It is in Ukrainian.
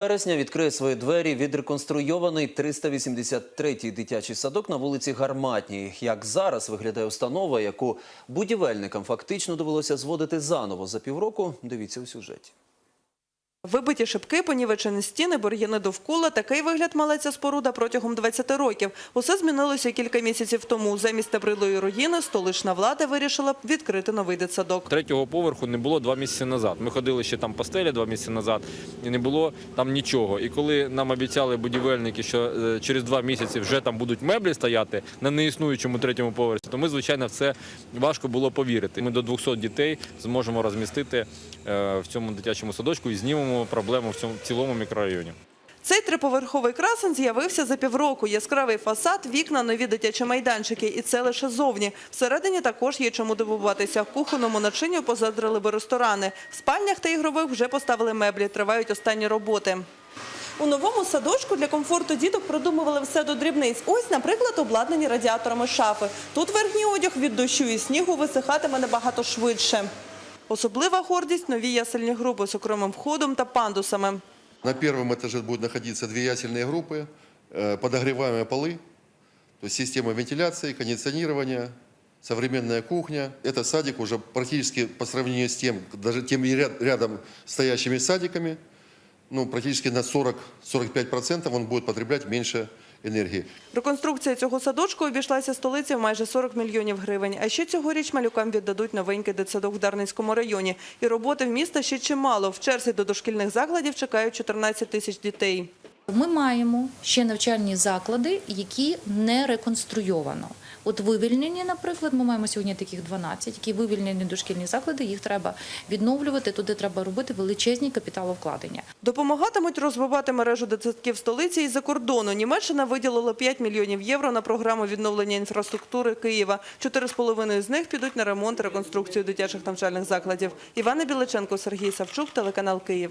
Вересня відкриє свої двері відреконструйований 383-й дитячий садок на вулиці Гарматній. Як зараз виглядає установа, яку будівельникам фактично довелося зводити заново за півроку, дивіться у сюжеті. Вибиті шибки, понівечені стіни, бур'яни довкола. Такий вигляд мала ця споруда протягом 20 років. Усе змінилося кілька місяців тому. Замість табрилої руїни столична влада вирішила відкрити новий дитсадок. Третього поверху не було два місяці назад. Ми ходили ще там по стелі два місяці назад, і не було там нічого. І коли нам обіцяли будівельники, що е, через два місяці вже там будуть меблі стояти на неіснуючому третьому поверсі, то ми, звичайно, в це важко було повірити. Ми до 200 дітей зможемо розмістити е, в цьому дитячому садочку і знімемо проблему в цьому цілому мікрорайоні. Цей триповерховий красен з'явився за півроку. Яскравий фасад, вікна, нові дитячі майданчики. І це лише зовні. Всередині також є чому дивуватися. Кухонному начинню позадрили би ресторани. В спальнях та ігрових вже поставили меблі. Тривають останні роботи. У новому садочку для комфорту діток продумували все до дрібниць. Ось, наприклад, обладнані радіаторами шафи. Тут верхній одяг від дощу і снігу висихатиме набагато швидше. Особлива гордість – нові ясельні групи з окремим входом та пандусами. На первом этаже будут находиться две ясельные группы, э, подогреваемые полы, то есть система вентиляции, кондиционирования, современная кухня. Этот садик уже практически по сравнению с тем, даже теми ряд- рядом стоящими садиками, ну, практически на 40-45% он будет потреблять меньше энергии. Реконструкція цього садочку обійшлася столиці в майже 40 мільйонів гривень. А ще цьогоріч малюкам віддадуть новенький дитсадок в Дарницькому районі. І роботи в міста ще чимало. В черзі до дошкільних закладів чекають 14 тисяч дітей. Ми маємо ще навчальні заклади, які не реконструйовано. От вивільнені, наприклад, ми маємо сьогодні таких 12, які вивільнені дошкільні заклади, їх треба відновлювати, туди треба робити величезні капіталовкладення. Допомагатимуть розвивати мережу дитсадків столиці і за кордону. Німеччина виділила 5 мільйонів євро на програму відновлення інфраструктури Києва. 4,5 з них підуть на ремонт реконструкцію дитячих навчальних закладів. Івана Біличенко, Сергій Савчук, телеканал Київ.